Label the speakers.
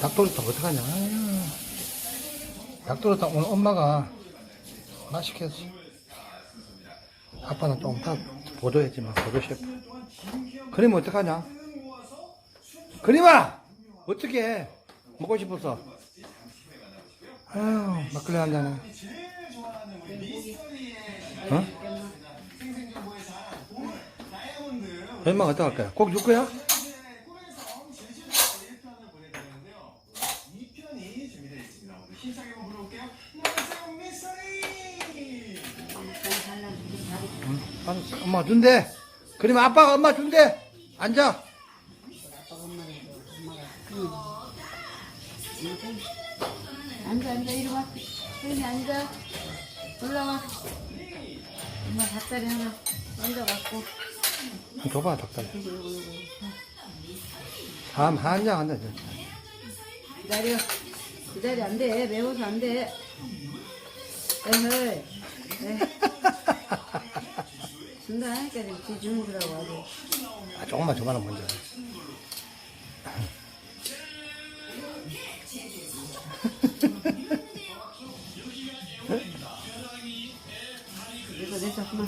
Speaker 1: 닭도리탕 어떡하냐. 닭도리탕 오늘 엄마가 맛있게 했어. 아빠는 좀 다 보조했지만, 보조 셰프. 그림 어떡하냐? 그림아! 어떻게 해? 먹고 싶어서. 아유, 막걸리 한 잔에. 어? 얼마 어떡할 거야? 꼭 줄 거야? 응? 알았어. 엄마 준대. 그러면 아빠가 엄마 준대. 앉아.
Speaker 2: 아빠가 엄마가 엄마가 응. 앉아 앉아 이리 와 여기 앉아 올라와 엄마 닭다리 하나 얹어갖고
Speaker 1: 줘봐, 닭다리. 다음 한장 줘.
Speaker 2: 기다려 기다려 안 돼. 매워서 안 돼. 에헤이 에이. 준다 하니까 지금 주는 거라고 하지
Speaker 1: 아, 조금만 줘봐라, 먼저.
Speaker 2: 이거 내서 그만